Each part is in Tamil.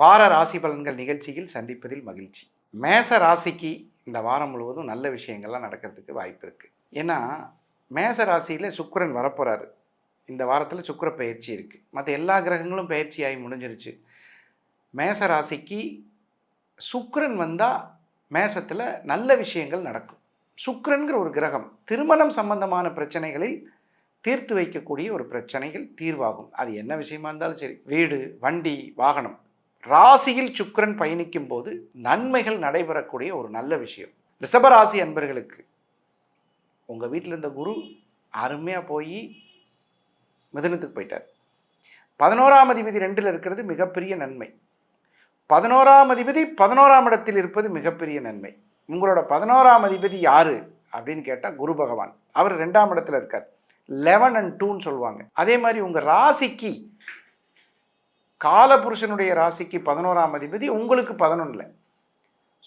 வார ராசி பலன்கள் நிகழ்ச்சியில் சந்திப்பதில் மகிழ்ச்சி. மேச ராசிக்கு இந்த வாரம் முழுவதும் நல்ல விஷயங்கள்லாம் நடக்கிறதுக்கு வாய்ப்பு இருக்குது ஏன்னா மேச ராசியில் சுக்கரன் வரப்போகிறாரு இந்த வாரத்தில் சுக்கர பயிற்சி இருக்குது மற்ற எல்லா கிரகங்களும் பயிற்சியாகி முடிஞ்சிருச்சு. மேச ராசிக்கு சுக்கரன் வந்தால் மேசத்தில் நல்ல விஷயங்கள் நடக்கும். சுக்கரன்கிற ஒரு கிரகம் திருமணம் சம்பந்தமான பிரச்சனைகளில் தீர்த்து வைக்கக்கூடிய ஒரு பிரச்சனைகள் தீர்வாகும். அது என்ன விஷயமா இருந்தாலும் சரி. வீடு வண்டி வாகனம் ராசியில் சுக்கிரன் பயணிக்கும் போது நன்மைகள் நடைபெறக்கூடிய ஒரு நல்ல விஷயம். ரிஷபராசி அன்பர்களுக்கு உங்கள் வீட்டில் இருந்த குரு அருமையாக போய் மிதனத்துக்கு போயிட்டார். பதினோராம் அதிபதி ரெண்டில் இருக்கிறது மிகப்பெரிய நன்மை. பதினோராம் அதிபதி பதினோராம் இடத்தில் இருப்பது மிகப்பெரிய நன்மை. உங்களோட பதினோராம் அதிபதி யாரு அப்படின்னு கேட்டால் குரு பகவான். அவர் ரெண்டாம் இடத்துல இருக்கார். லெவன் அண்ட் டூன்னு சொல்லுவாங்க. அதே மாதிரி உங்கள் ராசிக்கு காலபுருஷனுடைய ராசிக்கு பதினோராம் அதிபதி உங்களுக்கு பதினொன்றில்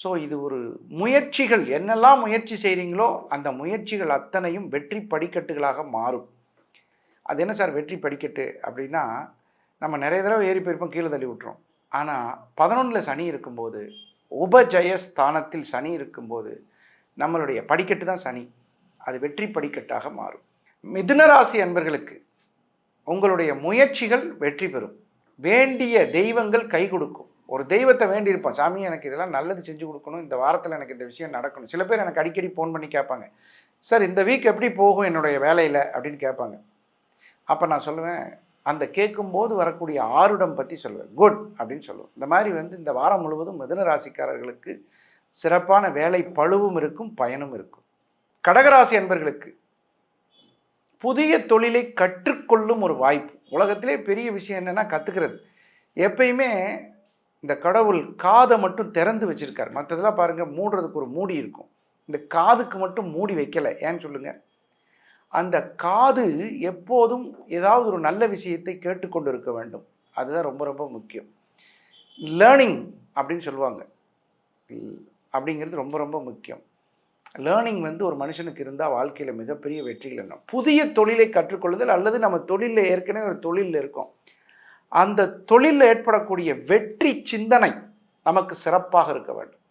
ஸோ இது ஒரு முயற்சிகள். என்னெல்லாம் முயற்சி செய்கிறீங்களோ அந்த முயற்சிகள் அத்தனையும் வெற்றி படிக்கட்டுகளாக மாறும். அது என்ன சார் வெற்றி படிக்கட்டு அப்படின்னா நம்ம நிறைய தடவை ஏறி போயிருப்போம் கீழே தள்ளி விட்டுறோம் ஆனால் பதினொன்றில் சனி இருக்கும்போது உபஜய ஸ்தானத்தில் சனி இருக்கும்போது நம்மளுடைய படிக்கட்டு தான் சனி. அது வெற்றி படிக்கட்டாக மாறும். மிதுன ராசி அன்பர்களுக்கு உங்களுடைய முயற்சிகள் வெற்றி பெறும். வேண்டிய தெய்வங்கள் கை கொடுக்கும். ஒரு தெய்வத்தை வேண்டியிருப்போம். சாமி எனக்கு இதெல்லாம் நல்லது செஞ்சு கொடுக்கணும். இந்த வாரத்தில் எனக்கு இந்த விஷயம் நடக்கணும். சில பேர் எனக்கு அடிக்கடி ஃபோன் பண்ணி கேட்பாங்க. சார் இந்த வீக் எப்படி போகும் என்னுடைய வேலையில்? அப்படின்னு கேட்பாங்க. அப்போ நான் சொல்லுவேன் அந்த கேட்கும்போது வரக்கூடிய ஆருடம் பற்றி சொல்லுவேன். குட் அப்படின்னு சொல்லுவேன். இந்த மாதிரி வந்து இந்த வாரம் முழுவதும் மிதன ராசிக்காரர்களுக்கு சிறப்பான வேலை பழுவும் இருக்கும் பயனும் இருக்கும். கடகராசி அன்பர்களுக்கு புதிய தொழிலை கற்றுக்கொள்ளும் ஒரு வாய்ப்பு. உலகத்திலே பெரிய விஷயம் என்னென்னா கற்றுக்கிறது எப்பயுமே இந்த கடவுள் காதை மட்டும் திறந்து வச்சுருக்கார். மற்றதெல்லாம் பாருங்கள் மூடுறதுக்கு ஒரு மூடி இருக்கும். இந்த காதுக்கு மட்டும் மூடி வைக்கலை. ஏன்னு சொல்லுங்கள் அந்த காது எப்போதும் ஏதாவது ஒரு நல்ல விஷயத்தை கேட்டுக்கொண்டு இருக்க வேண்டும். அதுதான் ரொம்ப ரொம்ப முக்கியம். லேர்னிங் அப்படின்னு சொல்லுவாங்க. அப்படிங்கிறது ரொம்ப ரொம்ப முக்கியம். லேர்னிங் வந்து ஒரு மனுஷனுக்கு இருந்தால் வாழ்க்கையில் மிகப்பெரிய வெற்றிகள் என்ன? புதிய தொழிலை கற்றுக்கொள்ளுதல் அல்லது நம்ம தொழிலில் ஏற்கனவே ஒரு தொழிலில் இருக்கோம். அந்த தொழிலில் ஏற்படக்கூடிய வெற்றி சிந்தனை நமக்கு சிறப்பாக இருக்க வேண்டும்.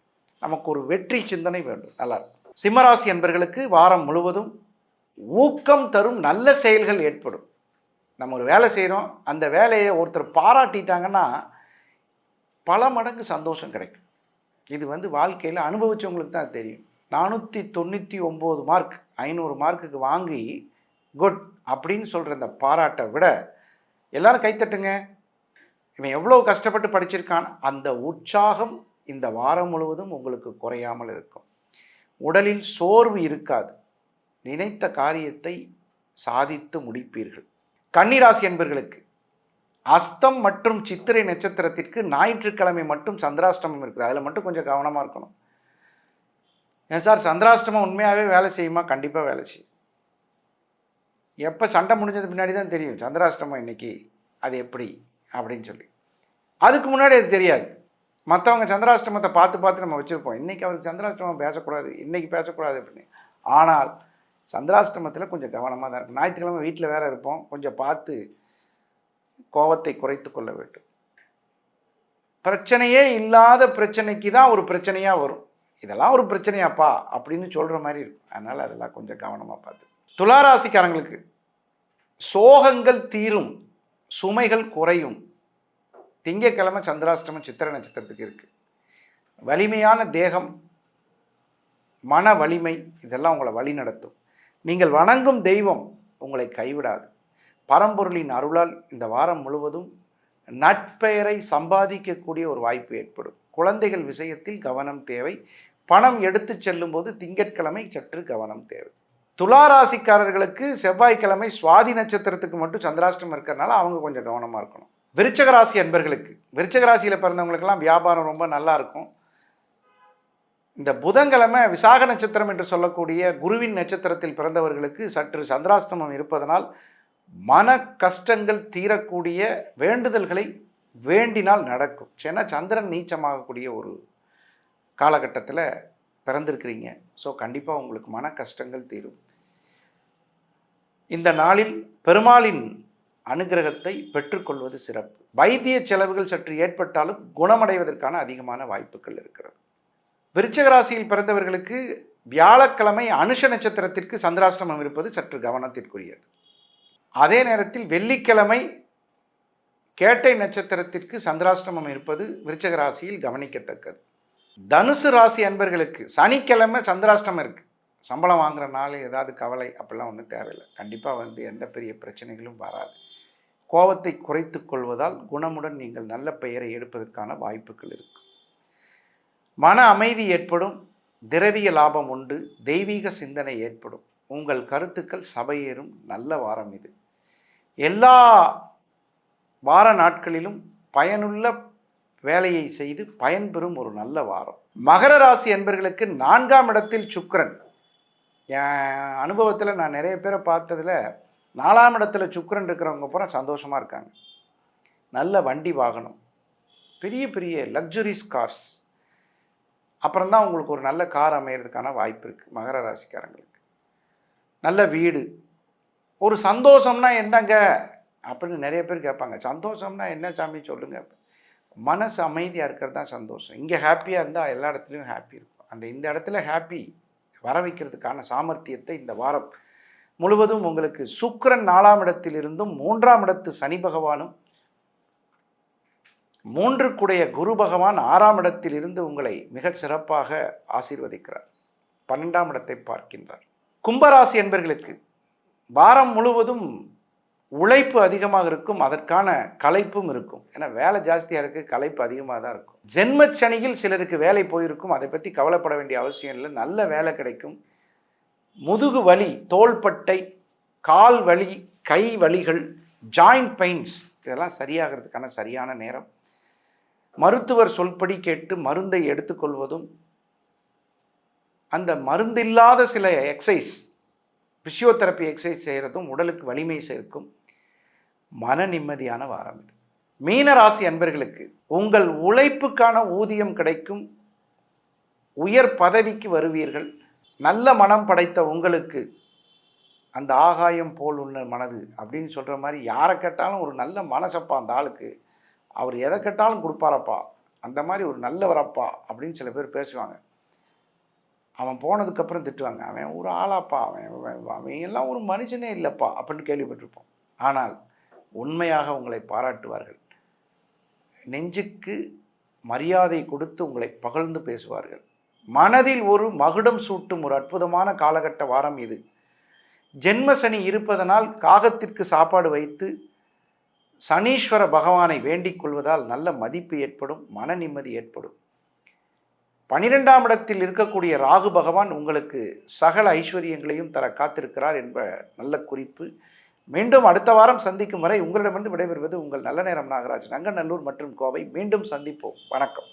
நமக்கு ஒரு வெற்றி சிந்தனை வேண்டும். நல்லா சிம்மராசி என்பர்களுக்கு வாரம் முழுவதும் ஊக்கம் தரும் நல்ல செயல்கள் ஏற்படும். நம்ம ஒரு வேலை செய்கிறோம் அந்த வேலையை ஒருத்தர் பாராட்டிட்டாங்கன்னா பல மடங்கு சந்தோஷம் கிடைக்கும். இது வந்து வாழ்க்கையில் அனுபவித்தவங்களுக்கு தான் தெரியும். நானூற்றி தொண்ணூற்றி ஒம்பது மார்க் ஐநூறு மார்க்குக்கு வாங்கி குட் அப்படின்னு சொல்கிற இந்த பாராட்டை விட எல்லாரும் கைத்தட்டுங்க இவன் எவ்வளோ கஷ்டப்பட்டு படிச்சிருக்கான் அந்த உற்சாகம் இந்த வாரம் முழுவதும் உங்களுக்கு குறையாமல் இருக்கும். உடலில் சோர்வு இருக்காது. நினைத்த காரியத்தை சாதித்து முடிப்பீர்கள். கன்னிராசி என்பர்களுக்கு அஸ்தம் மற்றும் சித்திரை நட்சத்திரத்திற்கு ஞாயிற்றுக்கிழமை மட்டும் சந்திராஷ்டமம் இருக்குது. அதில் மட்டும் கொஞ்சம் கவனமாக இருக்கணும். ஏன் சார் சந்திராஷ்டமம் உண்மையாகவே வேலை செய்யுமா? கண்டிப்பாக வேலை செய்யும். எப்போ சண்டை முடிஞ்சது பின்னாடி தான் தெரியும். சந்திராஷ்டமம் இன்னைக்கு அது எப்படி? அப்படின்னு சொல்லி. அதுக்கு முன்னாடி அது தெரியாது. மற்றவங்க சந்திராஷ்டமத்தை பார்த்து பார்த்து நம்ம வச்சுருப்போம். இன்றைக்கி அவருக்கு சந்திராஷ்டமம் பேசக்கூடாது இன்றைக்கி பேசக்கூடாது அப்படின்னு. ஆனால் சந்திராஷ்டமத்தில் கொஞ்சம் கவனமாக தான் இருக்கும். ஞாயிற்றுக்கிழமை வீட்டில் வேறு இருப்போம். கொஞ்சம் பார்த்து கோபத்தை குறைத்து கொள்ள வேண்டும். பிரச்சனையே இல்லாத பிரச்சனைக்கு தான் ஒரு பிரச்சனையாக வரும். இதெல்லாம் ஒரு பிரச்சனையாப்பா அப்படின்னு சொல்கிற மாதிரி இருக்கும். அதனால் அதெல்லாம் கொஞ்சம் கவனமாக பார்த்து. துளாராசிக்காரங்களுக்கு சோகங்கள் தீரும் சுமைகள் குறையும். திங்கக்கிழமை சந்திராஷ்டமம் சித்திர நட்சத்திரத்துக்கு இருக்குது வலிமையான தேகம் மன வலிமை இதெல்லாம் உங்களை வழி நடத்தும். நீங்கள் வணங்கும் தெய்வம் உங்களை கைவிடாது. பரம்பொருளின் அருளால் இந்த வாரம் முழுவதும் நட்பெயரை சம்பாதிக்கக்கூடிய ஒரு வாய்ப்பு ஏற்படும். குழந்தைகள் விஷயத்தில் கவனம் தேவை. பணம் எடுத்து செல்லும் போது திங்கட்கிழமை சற்று கவனம் தேவை. துளாராசிக்காரர்களுக்கு செவ்வாய்க்கிழமை சுவாதி நட்சத்திரத்துக்கு மட்டும் சந்திராஷ்டிரம் இருக்கிறனால அவங்க கொஞ்சம் கவனமாக இருக்கணும். விருச்சகராசி அன்பர்களுக்கு விருச்சகராசியில் பிறந்தவங்களுக்கெல்லாம் வியாபாரம் ரொம்ப நல்லா இருக்கும். இந்த புதன்கிழமை விசாக நட்சத்திரம் என்று சொல்லக்கூடிய குருவின் நட்சத்திரத்தில் பிறந்தவர்களுக்கு சற்று சந்திராஷ்டமம் இருப்பதனால் மன கஷ்டங்கள் தீரக்கூடிய வேண்டுதல்களை வேண்டினால் நடக்கும். ஏன்னா சந்திரன் நீச்சமாகக்கூடிய ஒரு காலகட்டத்தில் பிறந்திருக்கிறீங்க. ஸோ கண்டிப்பாக உங்களுக்கு மன கஷ்டங்கள் தீரும். இந்த நாளில் பெருமாளின் அனுகிரகத்தை பெற்றுக்கொள்வது சிறப்பு. வைத்திய செலவுகள் சற்று ஏற்பட்டாலும் குணமடைவதற்கான அதிகமான வாய்ப்புகள் இருக்கிறது. விருச்சக ராசியில் பிறந்தவர்களுக்கு வியாழக்கிழமை அனுஷ நட்சத்திரத்திற்கு சந்திராஷ்டமம் இருப்பது சற்று கவனத்திற்குரியது. அதே நேரத்தில் வெள்ளிக்கிழமை கேட்டை நட்சத்திரத்திற்கு சந்திராஷ்டமம் இருப்பது விருச்சக ராசியில் கவனிக்கத்தக்கது. தனுசு ராசி அன்பர்களுக்கு சனிக்கிழமை சந்திராஷ்டமம் இருக்குது சம்பளம் வாங்குற நாள் ஏதாவது கவலை அப்படிலாம் ஒன்றும் தேவையில்லை. கண்டிப்பாக வந்து எந்த பெரிய பிரச்சனைகளும் வராது. கோபத்தை குறைத்து கொள்வதால் குணமுடன் நீங்கள் நல்ல பெயரை எடுப்பதற்கான வாய்ப்புகள் இருக்கும் மன அமைதி ஏற்படும் திரவிய லாபம் உண்டு தெய்வீக சிந்தனை ஏற்படும். உங்கள் கருத்துக்கள் சபையேறும் நல்ல வாரம் இது. எல்லா வார நாட்களிலும் பயனுள்ள வேலையை செய்து பயன்பெறும் ஒரு நல்ல வாரம். மகர ராசி என்பர்களுக்கு நான்காம் இடத்தில் சுக்கரன். என் அனுபவத்தில் நான் நிறைய பேரை பார்த்ததில் நாலாம் இடத்துல சுக்கரன் இருக்கிறவங்க பூரா சந்தோஷமாக இருக்காங்க. நல்ல வண்டி வாகனம். பெரிய பெரிய லக்ஸுரிஸ் கார்ஸ் அப்புறம் தான் உங்களுக்கு ஒரு நல்ல கார் அமையிறதுக்கான வாய்ப்பு இருக்குது மகர ராசிக்காரங்களுக்கு. நல்ல வீடு. ஒரு சந்தோஷம்னா என்னங்க? அப்படின்னு நிறைய பேர் கேட்பாங்க. சந்தோஷம்னா என்ன சாமி சொல்லுங்க. மனசு அமைதியாக இருக்கிறது தான் சந்தோஷம். இங்கே ஹாப்பியாக இருந்தால் எல்லா இடத்துலையும் ஹாப்பி இருக்கும். அந்த இந்த இடத்துல ஹாப்பி வர வைக்கிறதுக்கான சாமர்த்தியத்தை இந்த வாரம் முழுவதும் உங்களுக்கு சுக்கிரன் நாலாம் இடத்திலிருந்தும் மூன்றாம் இடத்து சனி பகவானும் மூன்றுக்குடைய குரு பகவான் ஆறாம் இடத்தில் இருந்து உங்களை மிகச் சிறப்பாக ஆசீர்வதிக்கிறார். பன்னெண்டாம் இடத்தை பார்க்கின்றார். கும்பராசி என்பர்களுக்கு வாரம் முழுவதும் உழைப்பு அதிகமாக இருக்கும் அதற்கான களைப்பும் இருக்கும். ஏன்னா வேலை ஜாஸ்தியாக இருக்குது கலைப்பு அதிகமாக தான் இருக்கும். ஜென்மச்சனியில் சிலருக்கு வேலை போயிருக்கும் அதை பற்றி கவலைப்பட வேண்டிய அவசியம் இல்லை. நல்ல வேலை கிடைக்கும். முதுகு வலி தோள்பட்டை கால் வலி கை வலிகள் ஜாயிண்ட் பெயின்ஸ் இதெல்லாம் சரியாகிறதுக்கான சரியான நேரம். மருத்துவர் சொல்படி கேட்டு மருந்தை எடுத்துக்கொள்வதும் அந்த மருந்தில்லாத சில எக்ஸசைஸ் பிசியோதெரப்பி எக்ஸசைஸ் செய்கிறதும் உடலுக்கு வலிமை சேர்க்கும். மன நிம்மதியான வாரம் இது. மீன ராசி அன்பர்களுக்கு உங்கள் உழைப்புக்கான ஊதியம் கிடைக்கும். உயர் பதவிக்கு வருவீர்கள். நல்ல மனம் படைத்த உங்களுக்கு அந்த ஆகாயம் போல் உள்ள மனது அப்படின்னு சொல்கிற மாதிரி யாரை கேட்டாலும் ஒரு நல்ல மனசப்பா அந்த ஆளுக்கு. அவர் எதை கேட்டாலும் கொடுப்பாரப்பா. அந்த மாதிரி ஒரு நல்லவரப்பா அப்படின்னு சில பேர் பேசுவாங்க. அவன் போனதுக்கப்புறம் திட்டுவாங்க. அவன் ஒரு ஆளாப்பா. அவன் அவன் அவன் எல்லாம் ஒரு மனுஷனே இல்லைப்பா அப்படின்னு கேள்விப்பட்டிருப்போம். ஆனால் உண்மையாக உங்களை பாராட்டுவார்கள். நெஞ்சுக்கு மரியாதை கொடுத்து உங்களை பகழ்ந்து பேசுவார்கள். மனதில் ஒரு மகுடம் சூட்டும் ஒரு அற்புதமான காலகட்ட வாரம் இது. ஜென்ம சனி இருப்பதனால் காகத்திற்கு சாப்பாடு வைத்து சனீஸ்வர பகவானை வேண்டிக் கொள்வதால் நல்ல மதிப்பு ஏற்படும் மன நிம்மதி ஏற்படும். பனிரெண்டாம் இடத்தில் இருக்கக்கூடிய ராகு பகவான் உங்களுக்கு சகல ஐஸ்வர்யங்களையும் தர காத்திருக்கிறார் என்ப நல்ல குறிப்பு. மீண்டும் அடுத்த வாரம் சந்திக்கும் வரை உங்களிடமிருந்து விடைபெறுவது உங்கள் நல்ல நேரம் நாகராஜ் நங்கநல்லூர் மற்றும் கோவை. மீண்டும் சந்திப்போம். வணக்கம்.